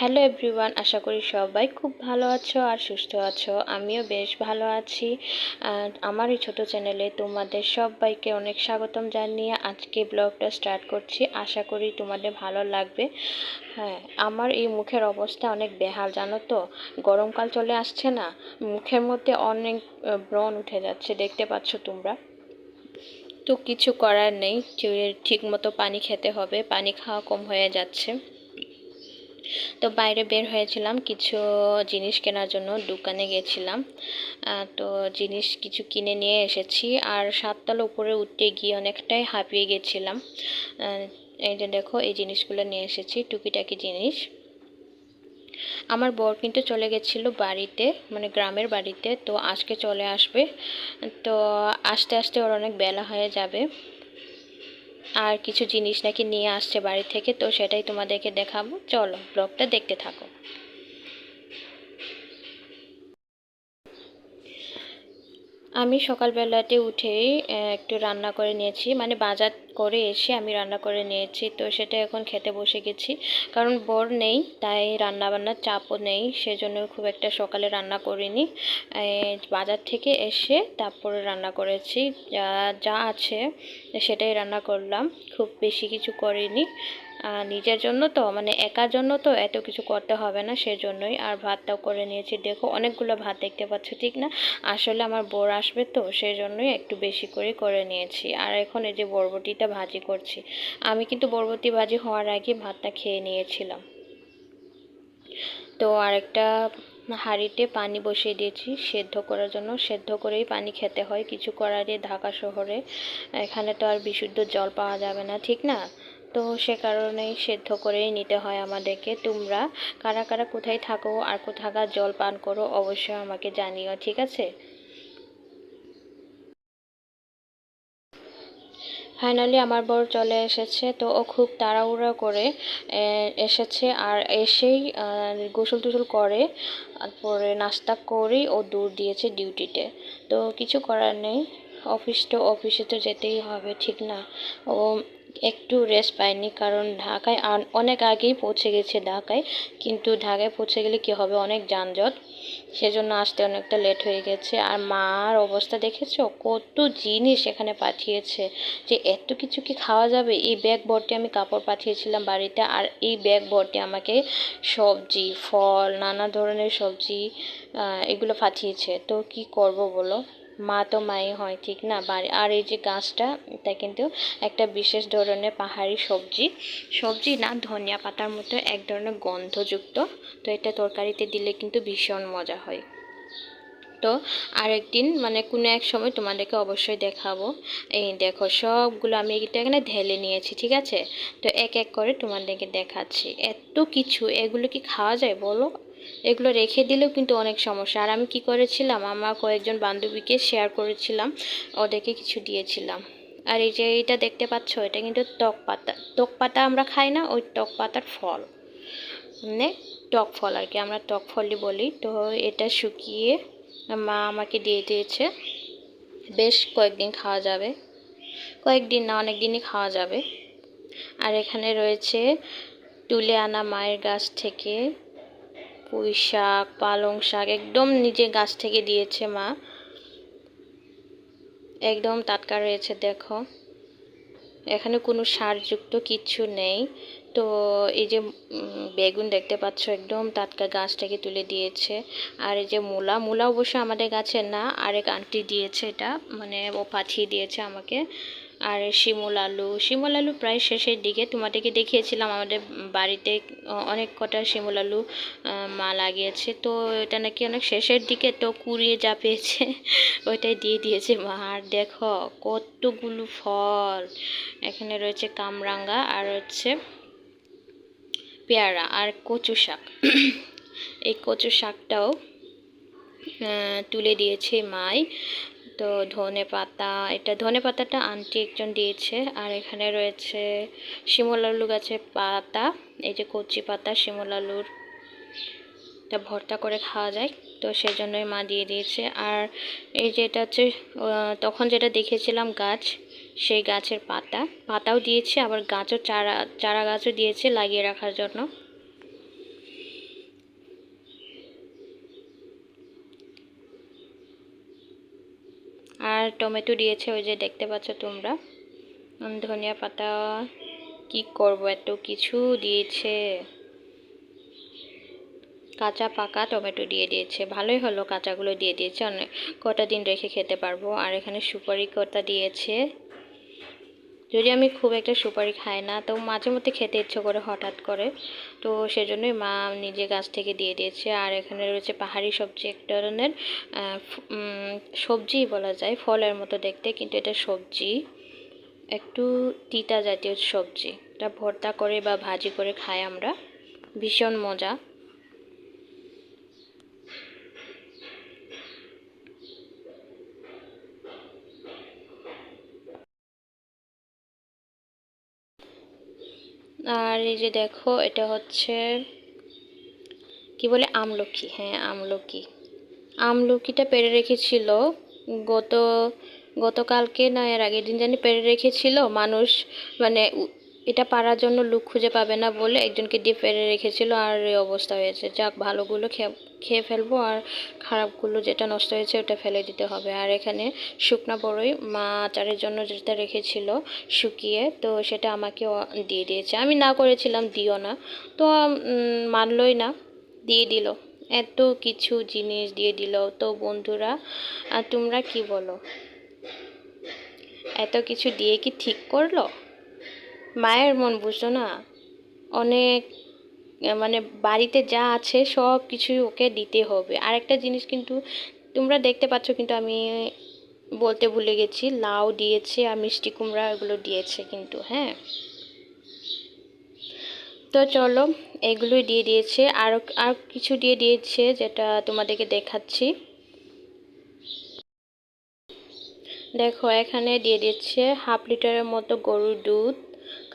Hello everyone আশা করি সবাই খুব ভালো আছো আর সুস্থ আছো। আমিও বেশ ভালো আছি। আমার এই ছোটো চ্যানেলে তোমাদের সবাইকে অনেক স্বাগতম জানিয়ে আজকে ব্লগটা স্টার্ট করছি। আশা করি তোমাদের ভালো লাগবে। হ্যাঁ আমার এই মুখের অবস্থা অনেক বেহাল, জানো তো? গরমকাল চলে আসছে না, মুখের মধ্যে অনেক ব্রণ উঠে যাচ্ছে, দেখতে পাচ্ছ তোমরা। তো কিছু করার নেই ঠিক মতো পানি খেতে হবে, পানি খাওয়া কম হয়ে যাচ্ছে। তো বাইরে বের হয়েছিলাম, কিছু জিনিস কেনার জন্য দোকানে গেছিলাম। তো জিনিস কিছু কিনে নিয়ে এসেছি, আর সাততলা উপরে উঠতে গিয়ে অনেকটাই হাঁপিয়ে গেছিলাম। এই যে দেখো, এই জিনিসগুলো নিয়ে এসেছি, টুকিটাকি জিনিস। আমার বর কিন্তু চলে গেছিল বাড়িতে মানে গ্রামের বাড়িতে, তো আজকে চলে আসবে। তো আস্তে আস্তে ওর অনেক বেলা হয়ে যাবে। আর কিছু জিনিস নাকি নিয়ে আসছে বাড়ি থেকে, তো সেটাই তোমাদেরকে দেখাবো। চলো, ব্লগটা দেখতে থাকো। আমি সকালবেলাতে উঠেই একটু রান্না করে নিয়েছি। মানে বাজার করে এসে আমি রান্না করে নিয়েছি। তো সেটা এখন খেতে বসে গেছি। কারণ বর নেই, তাই রান্না বান্নার চাপও নেই। সেজন্য খুব একটা সকালে রান্না করিনি। বাজার থেকে এসে তারপরে রান্না করেছি। যা যা আছে সেটাই রান্না করলাম। খুব বেশি কিছু করিনি। নিজের জন্য তো মানে একার জন্য তো এত কিছু করতে হবে না, সেজন্যই। আর ভাতটাও করে নিয়েছি। দেখো, অনেকগুলো ভাত দেখতে পাচ্ছ, ঠিক না? আসলে আমার বোর আসবে তো, সেজন্যই একটু বেশি করে করে নিয়েছি। আর এখন এই যে বরবটিটা ভাজি করছি, আমি কিন্তু বরবটি ভাজি হওয়ার আগে ভাতটা খেয়ে নিয়েছিলাম। তো আরেকটা হাঁড়িতে পানি বসিয়ে দিয়েছি, সেদ্ধ করার জন্য। সেদ্ধ করেই পানি খেতে হয়, কিছু করারে ঢাকা শহরে। এখানে তো আর বিশুদ্ধ জল পাওয়া যাবে না, ঠিক না? তো সে কারণেই সেদ্ধ করেই নিতে হয় আমাদেরকে। তোমরা কারা কারা কোথায় থাকো আর কোথাকার জল পান করো অবশ্যই আমাকে জানিও, ঠিক আছে? ফাইনালি আমার বর চলে এসেছে, তো ও খুব তাড়াহুড়া করে এসেছে আর এসেই গোসল টুসল করে, তারপরে নাস্তা করেই ও দূর দিয়েছে ডিউটিতে। তো কিছু করার নেই, অফিস তো, অফিসে তো যেতেই হবে, ঠিক না? ও একটু রেস্ট পাইনি। কারণ ঢাকায় অনেক আগেই পৌঁছে গেছে ঢাকায়। কিন্তু ঢাকায় পৌঁছে গেলে কি হবে? অনেক যানজট। সেজন্য আসতে অনেকটা লেট হয়ে গেছে। আর মার অবস্থা দেখেছ? কত জিনিস এখানে পাঠিয়েছে। যে এত কিছু কি খাওয়া যাবে? এই ব্যাগ ভর্তি আমি কাপড় পাঠিয়েছিলাম বাড়িতে। আর এই ব্যাগ ভর্তি আমাকে সবজি, ফল, নানা ধরনের সবজি এগুলো পাঠিয়েছে। তো কি করব বলো? মা তো মাই হয়, ঠিক না? বাড়ি, আর এই যে গাছটা, এটা কিন্তু একটা বিশেষ ধরনের পাহাড়ি সবজি। সবজি না, ধনিয়া পাতার মতো এক ধরনের গন্ধযুক্ত। তো এটা তরকারিতে দিলে কিন্তু ভীষণ মজা হয়। তো আরেকদিন মানে কোনো এক সময় তোমাদেরকে অবশ্যই দেখাবো। এই দেখো, সবগুলো আমি এটা এখানে ঢেলে নিয়েছি, ঠিক আছে? তো এক এক করে তোমাদেরকে দেখাচ্ছি। এত কিছু, এগুলো কি খাওয়া যায় বলো? এগুলো রেখে দিলেও কিন্তু অনেক সমস্যা। আর আমি কি করেছিলাম, আমার কয়েকজন বান্ধবীকে শেয়ার করেছিলাম, ওদেরকে কিছু দিয়েছিলাম। আর এই যে এইটা দেখতে পাচ্ছ, এটা কিন্তু টক পাতা। টক পাতা আমরা খাই না, ওই টক পাতার ফল। মানে টক ফল আর কি, আমরা টক ফলই বলি। তো এটা শুকিয়ে মা আমাকে দিয়ে দিয়েছে। বেশ কয়েকদিন খাওয়া যাবে। কয়েকদিন না অনেক দিনই খাওয়া যাবে। আর এখানে রয়েছে তুলে আনা মায়ের গাছ থেকে পুঁই শাক, পালং শাক একদম নিজে গাছ থেকে দিয়েছে মা। একদম টাটকা রয়েছে, দেখো। এখানে কোনো সারযুক্ত কিচ্ছু নেই। তো এই যে বেগুন দেখতে পাচ্ছ, একদম টাটকা গাছ থেকে তুলে দিয়েছে। আর এই যে মূলা মূলা অবশ্য আমাদের গাছের না, আরেক আন্টি দিয়েছে এটা মানে ও পাঠিয়ে দিয়েছে আমাকে। আর শিমুল আলু। শিমুল আলু প্রায় শেষের দিকে। তোমাদেরকে দেখিয়েছিলাম আমাদের বাড়িতে অনেক কটা শিমুল আলু মা লাগিয়েছে। তো এটা নাকি অনেক শেষের দিকে, তো কুড়িয়ে যা পেয়েছে, ওইটাই দিয়ে দিয়েছে মা। আর দেখো, কতগুলো ফল। এখানে রয়েছে কামরাঙ্গা আর হচ্ছে পেয়ারা আর কচু শাক। এই কচু শাকটাও তুলে দিয়েছে মাই। তো ধনে পাতা, এটা ধনে পাতাটা আন্টি একজন দিয়েছে। আর এখানে রয়েছে শিমল আলু গাছের পাতা, এই যে কচি পাতা শিমল আলুর তা ভর্তা করে খাওয়া যায়, তো সেজন্যই মা দিয়ে দিয়েছে। আর এই যে এটা হচ্ছে তখন যেটা দেখেছিলাম গাছ, সেই গাছের পাতা। পাতাও দিয়েছে, আবার গাছও চারা চারা গাছও দিয়েছে লাগিয়ে রাখার জন্য। আর টমেটো দিয়েছে ওই যে দেখতে পাচ্ছ তোমরা। ধনিয়া পাতা কি করব? এত কিছু দিয়েছে। কাঁচা পাকা টমেটো দিয়ে দিয়েছে। ভালোই হলো কাঁচাগুলো দিয়ে দিয়েছে। অনেক কটা দিন রেখে খেতে পারব। আর এখানে সুপারি কটা দিয়েছে। যদি আমি খুব একটা সুপারি খাই না তো মাঝে মধ্যে খেতে ইচ্ছে করে হঠাৎ করে। তো সেজন্যই মা নিজে গাছ থেকে দিয়ে দিয়েছে। আর এখানে রয়েছে পাহাড়ি সবজি এক ধরনের আহ, ফ- উম, সবজি বলা যায় ফলের মতো দেখতে কিন্তু এটা সবজি একটু তিতা জাতীয় সবজি। এটা ভর্তা করে বা ভাজি করে খাই আমরা। ভীষণ মজা। আর এই যে দেখো, এটা হচ্ছে কি বলে, আমলকি। হ্যাঁ আমলকি। আমলকিটা পেরে রেখেছিল। গত, গতকালকে না, এর আগের দিন জানি পেরে রেখেছিল। মানুষ মানে এটা পারার জন্য লুক খুঁজে পাবে না বলে একজনকে দিয়ে পেরে রেখেছিল। আর এই অবস্থা হয়েছে। যাক, ভালোগুলো খেয়ে খেয়ে ফেলব আর খারাপগুলো যেটা নষ্ট হয়েছে ওটা ফেলে দিতে হবে। আর এখানে শুকনা বড়ই মা আচারের জন্য যেটা রেখেছিল শুকিয়ে, তো সেটা আমাকে দিয়ে দিয়েছে। আমি না করেছিলাম, দিও না। তো মানলই না, দিয়ে দিল। এত কিছু জিনিস দিয়ে দিল। তো বন্ধুরা তোমরা কি বলো? এত কিছু দিয়ে কি ঠিক করল? মায়ের মন বুঝছ না? অনেক মানে বাড়িতে যা আছে সব কিছুই ওকে দিতে হবে। আর একটা জিনিস কিন্তু তোমরা দেখতে পাচ্ছ কিন্তু আমি বলতে ভুলে গেছি, লাউ দিয়েছে আর মিষ্টি কুমড়া এগুলো দিয়েছে কিন্তু হ্যাঁ। তো চলো, এগুলোই দিয়ে দিয়েছে। আর আর কিছু দিয়ে দিয়েছে যেটা তোমাদেরকে দেখাচ্ছি। দেখো, এখানে দিয়ে দিচ্ছে হাফ লিটারের মতো গরুর দুধ।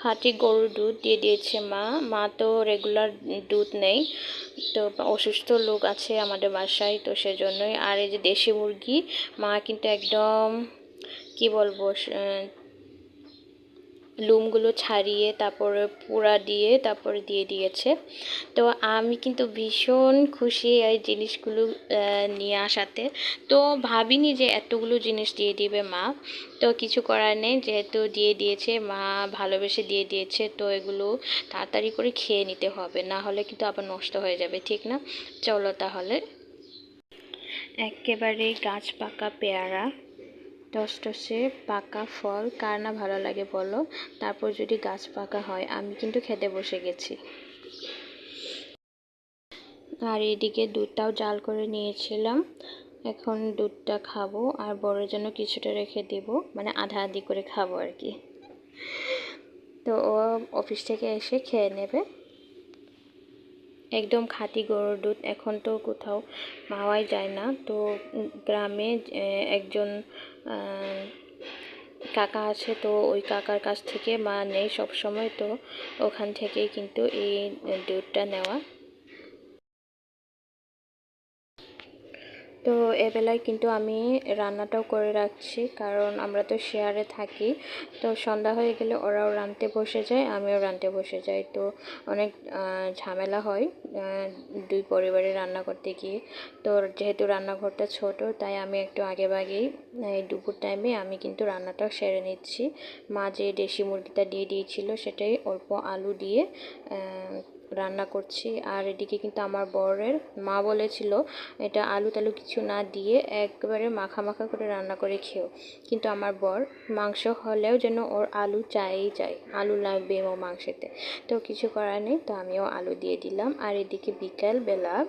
খাঁটি গরুর দুধ দিয়ে দিয়েছে মা। মা তো রেগুলার দুধ নেই, তো অসুস্থ লোক আছে আমাদের বাসায়, তো সেজন্যই। আর এই যে দেশি মুরগি, মা কিন্তু একদম, কি বলব লুমগুলো ছাড়িয়ে তারপরে পোড়া দিয়ে তারপরে দিয়ে দিয়েছে। তো আমি কিন্তু ভীষণ খুশি এই জিনিসগুলো নিয়ে আসাতে। তো ভাবিনি যে এতগুলো জিনিস দিয়ে দিবে মা। তো কিছু করার নেই, যেহেতু দিয়ে দিয়েছে, মা ভালোবেসে দিয়ে দিয়েছে, তো এগুলো তাড়াতাড়ি করে খেয়ে নিতে হবে, না হলে কিন্তু আবার নষ্ট হয়ে যাবে, ঠিক না? চলো তাহলে। একেবারে গাছ পাকা পেয়ারা। টসটসে পাকা ফল, কার না ভালো লাগে বলো? তারপর যদি গাছ পাকা হয়, আমি কিন্তু খেতে বসে গেছি। আর এদিকে দুধটাও জাল করে নিয়েছিলাম। এখন দুধটা খাব, আর বড়ের জন্য কিছুটা রেখে দেব মানে আধা আধি করে খাব আর কি। তো ও অফিস থেকে এসে খেয়ে নেবে। একদম খাঁটি গরুর দুধ, এখন তো কোথাও পাওয়াই যায় না। তো গ্রামে একজন কাকা আছে, তো ওই কাকার কাছ থেকে মা নেই সব সময় তো ওখান থেকেই কিন্তু এই দুধটা নেওয়া। তো এবেলায় কিন্তু আমি রান্নাটাও করে রাখছি, কারণ আমরা তো শেয়ারে থাকি। তো সন্ধ্যা হয়ে গেলে ওরাও রাঁধতে বসে যায়, আমিও রাঁধতে বসে যাই। তো অনেক ঝামেলা হয় দুই পরিবারে রান্না করতে গিয়ে। তো যেহেতু রান্নাঘরটা ছোট, তাই আমি একটু আগে ভাগেই এই দুপুর টাইমে আমি কিন্তু রান্নাটাও সেরে নিচ্ছি। মা যে দেশি মুরগিটা দিয়ে দিয়েছিল, সেটাই অল্প আলু দিয়ে রান্না করছি। আর এদিকে কিন্তু আমার বরের মা বলেছিল, এটা আলু টালু কিছু না দিয়ে একবারে মাখা মাখা করে রান্না করে খেও। কিন্তু আমার বর মাংস হলেও যেন ওর আলু চাই চাই আলু লাগবে ও মাংসেতে। তো কিছু করার নেই, তো আমিও আলু দিয়ে দিলাম। আর এদিকে বিকাল বেলা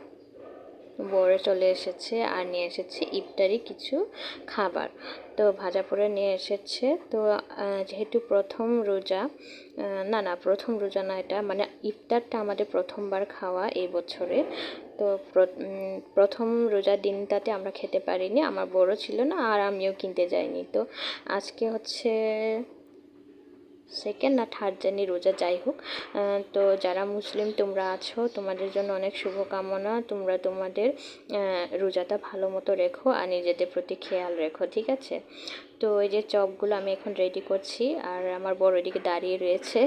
বরে চলে এসেছে আর নিয়ে এসেছে ইফতারি কিছু খাবার। তো ভাজা পোড়া নিয়ে এসেছে। তো যেহেতু প্রথম রোজা না না, প্রথম রোজা না এটা মানে ইফতারটা আমাদের প্রথমবার খাওয়া এই বছরে। তো প্র- প্রথম রোজার দিনটাতে আমরা খেতে পারিনি, আমার বড় ছিল না আর আমিও কিনতে যাইনি। তো আজকে হচ্ছে সেকেন্ড না থার্ড জানি রোজা যাই হোক তো যারা মুসলিম, তোমরা আছো, তোমাদের জন্য অনেক শুভকামনা। তোমরা তোমাদের রোজাটা ভালো মতো রেখো আর নিজেদের প্রতি খেয়াল রেখো, ঠিক আছে? তো এই যে চপগুলো আমি এখন রেডি করছি আর আমার বড় এদিকে দাঁড়িয়ে রয়েছে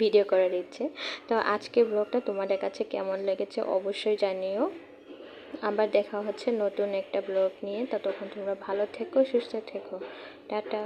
ভিডিও করে দিচ্ছে তো আজকে ব্লগটা তোমাদের কাছে কেমন লেগেছে অবশ্যই জানিও। আবার দেখা হচ্ছে নতুন একটা ব্লগ নিয়ে। ততক্ষণ তোমরা ভালো থেকো, সুস্থ থেকো। টাটা।